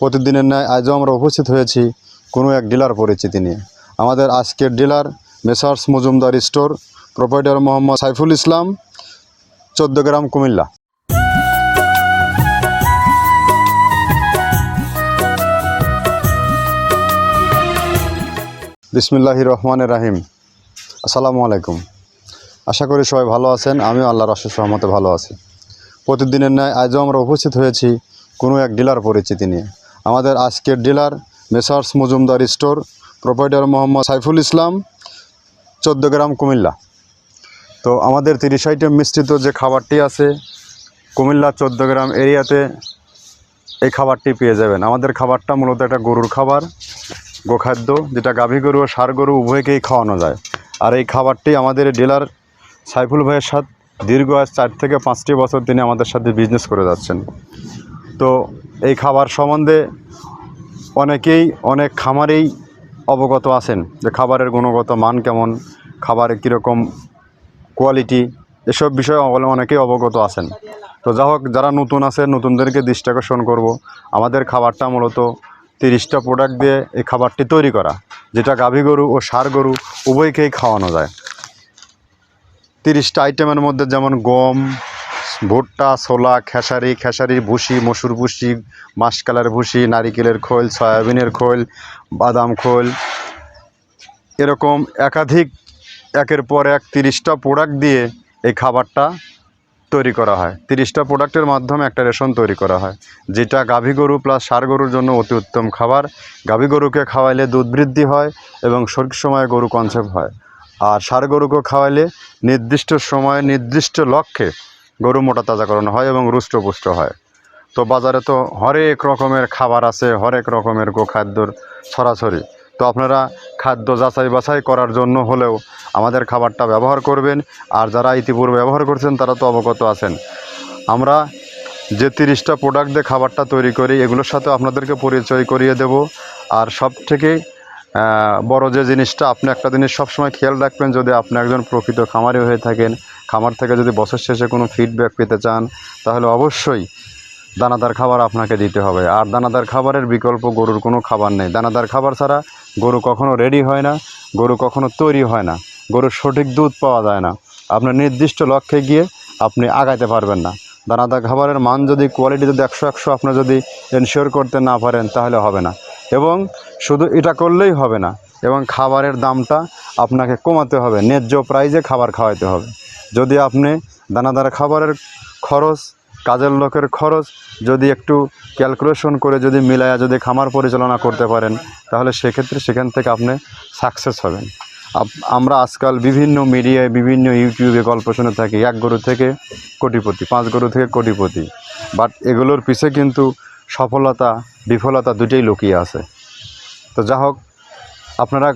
প্রতিদিনের ন্যায় আজও আমরা উপস্থিত হয়েছি কোনো এক ডিলার পরিচিতি নিয়ে। আমাদের আজকের dealer messrs Majumdar store proprietor Mohammad Saiful Islam, Chauddagram Comilla. বিসমিল্লাহি রহমানের রাহিম। আসসালামু আলাইকুম। আশা করি সবাই ভালো আছেন, আমিও আল্লাহর অশেষ সহমতে ভালো আছি। প্রতিদিনের ন্যায় আজও আমরা উপস্থিত হয়েছি কোনো এক ডিলার পরিচিতি নিয়ে। আমাদের আজকের dealer, messrs Majumdar store proprietor Mohammad Saiful Islam, Chauddagram Comilla. তো আমাদের তিরিশ আইটেম মিশ্রিত যে খাবারটি আছে, কুমিল্লা চোদ্দ গ্রাম এরিয়াতে এই খাবারটি পেয়ে যাবেন। আমাদের খাবারটা মূলত একটা গরুর খাবার, গোখাদ্য, যেটা গাভী গরু ও ষাঁড় গরু উভয়কেই খাওয়ানো যায়। আর এই খাবারটি আমাদের ডিলার সাইফুল ভাইয়ের সাথে দীর্ঘ আজ চার থেকে পাঁচটি বছর তিনি আমাদের সাথে বিজনেস করে যাচ্ছেন। তো এই খাবার সম্বন্ধে অনেকেই, অনেক খামারেই অবগত আছেন যে খাবারের গুণগত মান কেমন, খাবারের কীরকম কোয়ালিটি এসব বিষয়ে অনেকেই অবগত আছেন। তো যা হোক, যারা নতুন আছে, নতুনদেরকে দৃষ্টি আকর্ষণ করব। আমাদের খাবারটা মূলত তিরিশটা প্রোডাক্ট দিয়ে এই খাবারটি তৈরি করা, যেটা গাভী গরু ও সার গরু উভয়কেই খাওয়ানো যায়। তিরিশটা আইটেমের মধ্যে যেমন গম ভুট্টা, ছোলা, খেসারি, খেসারির ভুসি, মসুর ভুসি, মাসকালের ভুসি, নারিকেলের খোল, সয়াবিনের খোল, বাদাম খোল। এরকম একাধিক, একের পর এক তিরিশটা প্রোডাক্ট দিয়ে এই খাবারটা তৈরি করা হয়। তিরিশটা প্রোডাক্টের মাধ্যমে একটা রেশন তৈরি করা হয়, যেটা গাভী গরু প্লাস ষাঁড় গরুর জন্য অতি উত্তম খাবার। গাভী গরুকে খাওয়াইলে দুধ বৃদ্ধি হয় এবং সঠিক সময়ে গরু কনসেপ্ট হয়। আর ষাঁড় গরুকে খাওয়াইলে নির্দিষ্ট সময়ে, নির্দিষ্ট লক্ষ্যে গরু মোটা তাজা করানো হয় এবং রুষ্টপুষ্ট হয়। তো বাজারে তো হরেক রকমের খাবার আছে, হরেক রকমের গোখাদ্যর ছড়াছড়ি। তো আপনারা খাদ্য যাচাই বাছাই করার জন্য হলেও আমাদের খাবারটা ব্যবহার করবেন। আর যারা ইতিপূর্বে ব্যবহার করছেন, তারা তো অবগত আছেন। আমরা যে তিরিশটা প্রোডাক্ট দিয়ে খাবারটা তৈরি করি, এগুলোর সাথে আপনাদেরকে পরিচয় করিয়ে দেব। আর সব থেকে বড় যে জিনিসটা, আপনি একটা জিনিস সবসময় খেয়াল রাখবেন, যদি আপনি একজন প্রকৃত খামারি হয়ে থাকেন, খামার থেকে যদি বছর শেষে কোনো ফিডব্যাক পেতে চান, তাহলে অবশ্যই দানাদার খাবার আপনাকে দিতে হবে। আর দানাদার খাবারের বিকল্প গরুর কোনো খাবার নেই। দানাদার খাবার ছাড়া গরু কখনো রেডি হয় না, গরু কখনো তৈরি হয় না, গরুর সঠিক দুধ পাওয়া যায় না। আপনার নির্দিষ্ট লক্ষ্যে গিয়ে আপনি আগাইতে পারবেন না। দানাদার খাবারের মান যদি কোয়ালিটি যদি একশো একশো আপনি যদি এনশিওর করতে না পারেন, তাহলে হবে না। এবং শুধু এটা করলেই হবে না, এবং খাবারের দামটা আপনাকে কমাতে হবে, ন্যায্য প্রাইজে খাবার খাওয়াইতে হবে। যদি আপনি দানাদার খাবারের খরচ, কাজের লোকের খরচ যদি একটু ক্যালকুলেশন করে যদি মিলায়া যদি খামার পরিচালনা করতে পারেন, তাহলে সেক্ষেত্রে সেখান থেকে আপনি সাকসেস হবেন। আমরা আজকাল বিভিন্ন মিডিয়ায় বিভিন্ন ইউটিউবে গল্প শুনে থাকি, এক গরু থেকে কোটিপতি, পাঁচ গরু থেকে কোটিপতি। বাট এগুলোর পিছে কিন্তু সফলতা বিফলতা দুটোই লুকিয়ে আছে। তো যা হোক, আপনারা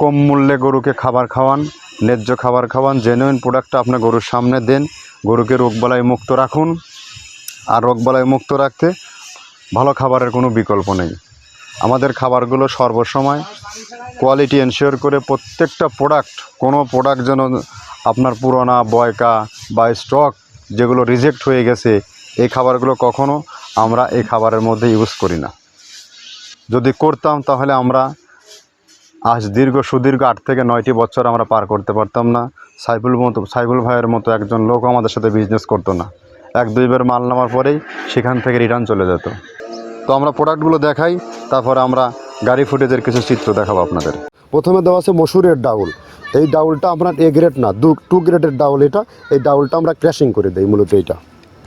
কম মূল্যে গরুকে খাবার খাওয়ান, ন্যায্য খাবার খাওয়ান জেনুইন প্রোডাক্টটা আপনার গরুর সামনে দেন, গরুকে রোগবালাই মুক্ত রাখুন। আর রোগবালাই মুক্ত রাখতে ভালো খাবারের কোনো বিকল্প নেই। আমাদের খাবারগুলো সর্বসময় কোয়ালিটি এনশিওর করে প্রত্যেকটা প্রোডাক্ট কোনো প্রোডাক্ট যেন আপনার পুরোনা, বয়কা বা স্টক যেগুলো রিজেক্ট হয়ে গেছে, এই খাবারগুলো কখনো আমরা এই খাবারের মধ্যে ইউজ করি না। যদি করতাম তাহলে আমরা আজ দীর্ঘ সুদীর্ঘ আট থেকে নয়টি বছর আমরা পার করতে পারতাম না। সাইফুল মতো, সাইফুল ভাইয়ের মতো একজন লোক আমাদের সাথে বিজনেস করতো না। এক দুইবার মাল নামার পরেই সেখান থেকে রিটার্ন চলে যেত। তো আমরা প্রোডাক্টগুলো দেখাই, তারপরে আমরা গাড়ি ফুটেজের কিছু চিত্র দেখাবো আপনাদের। প্রথমে দেওয়া আছে মসুরের ডাউল। এই ডাউলটা আপনার এ গ্রেড না, দু টু গ্রেডের ডাউল এটা। এই ডাউলটা আমরা ক্র্যাশিং করে দিই মূলত এইটা।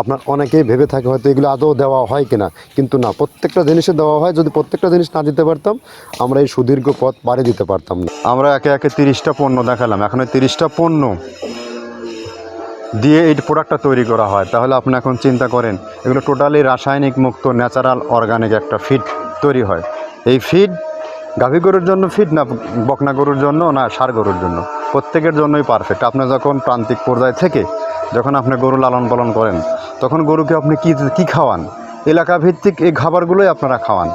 আপনার অনেকেই ভেবে থাকে হয়তো এগুলো আদৌ দেওয়া হয় কিনা। কিন্তু না, প্রত্যেকটা জিনিসে দেওয়া হয়। যদি প্রত্যেকটা জিনিস না দিতে পারতাম, আমরা এই সুদীর্ঘ পথ পাড়ি দিতে পারতাম না। আমরা একে একে তিরিশটা পণ্য দেখালাম। এখন ওই তিরিশটা পণ্য দিয়ে এই প্রোডাক্টটা তৈরি করা হয়। তাহলে আপনি এখন চিন্তা করেন, এগুলো টোটালি রাসায়নিক মুক্ত ন্যাচারাল অর্গানিক একটা ফিড তৈরি হয়। এই ফিড গাভী গরুর জন্য ফিড না, বকনা গরুর জন্য না, সার গরুর জন্য? প্রত্যেকের জন্যই পারফেক্ট আপনি যখন প্রান্তিক পর্যায় থেকে যখন আপনি গরু লালন পালন করেন, তখন গরুকে আপনি কী কী খাওয়ান? এলাকা ভিত্তিক এই খাবারগুলোই আপনারা খাওয়ান।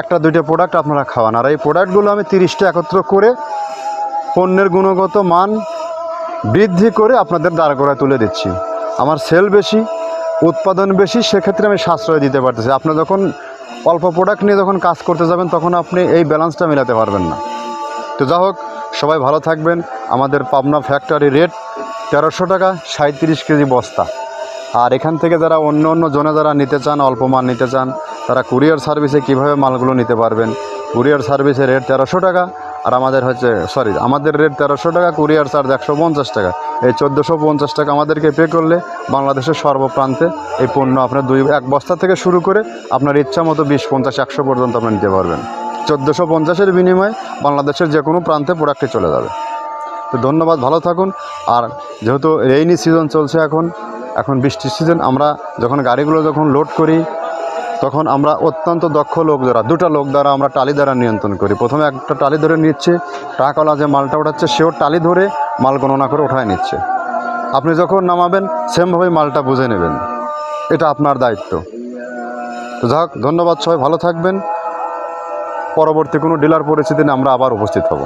একটা, দুইটা প্রোডাক্ট আপনারা খাওয়ান। আর এই প্রোডাক্টগুলো আমি তিরিশটা একত্র করে পণ্যের গুণগত মান বৃদ্ধি করে আপনাদের দাঁড় করায় তুলে দিচ্ছি। আমার সেল বেশি, উৎপাদন বেশি, সেক্ষেত্রে আমি সাশ্রয় দিতে পারতেছি। আপনি যখন অল্প প্রোডাক্ট নিয়ে যখন কাজ করতে যাবেন, তখন আপনি এই ব্যালেন্সটা মেলাতে পারবেন না। তো যা হোক সবাই ভালো থাকবেন। আমাদের পাবনা ফ্যাক্টরি রেট তেরোশো টাকা সাঁত্রিশ কেজি বস্তা। আর এখান থেকে যারা অন্য অন্য জনে যারা নিতে চান, অল্প মাল নিতে চান, তারা কুরিয়ার সার্ভিসে কীভাবে মালগুলো নিতে পারবেন? কুরিয়ার সার্ভিসের রেট তেরোশো টাকা, আর আমাদের হচ্ছে, সরি, আমাদের রেট তেরোশো টাকা, কুরিয়ার চার্জ একশো পঞ্চাশ টাকা। এই চোদ্দোশো পঞ্চাশ টাকা আমাদেরকে পে করলে বাংলাদেশের সর্বপ্রান্তে এই পণ্য আপনার দুই, এক বস্তা থেকে শুরু করে আপনার ইচ্ছা মতো বিশ, পঞ্চাশ, একশো পর্যন্ত আপনি নিতে পারবেন। চোদ্দোশো পঞ্চাশের বিনিময়ে বাংলাদেশের যে কোনো প্রান্তে প্রোডাক্টটি চলে যাবে। তো ধন্যবাদ, ভালো থাকুন। আর যেহেতু রেইনি সিজন চলছে এখন এখন বৃষ্টির সিজন আমরা যখন গাড়িগুলো যখন লোড করি, তখন আমরা অত্যন্ত দক্ষ লোক দ্বারা দুটা লোক দ্বারা আমরা টালি দ্বারা নিয়ন্ত্রণ করি। প্রথমে একটা টালি ধরে নিচ্ছে টাকাওয়ালা যে মালটা ওঠাচ্ছে, সেও টালি ধরে মাল গণনা করে ওঠায় নিচ্ছে। আপনি যখন নামাবেন সেমভাবেই মালটা বুঝে নেবেন। এটা আপনার দায়িত্ব। তো যাক ধন্যবাদ সবাই, ভালো থাকবেন। পরবর্তী কোনো ডিলার পরিস্থিতি আমরা আবার উপস্থিত হব।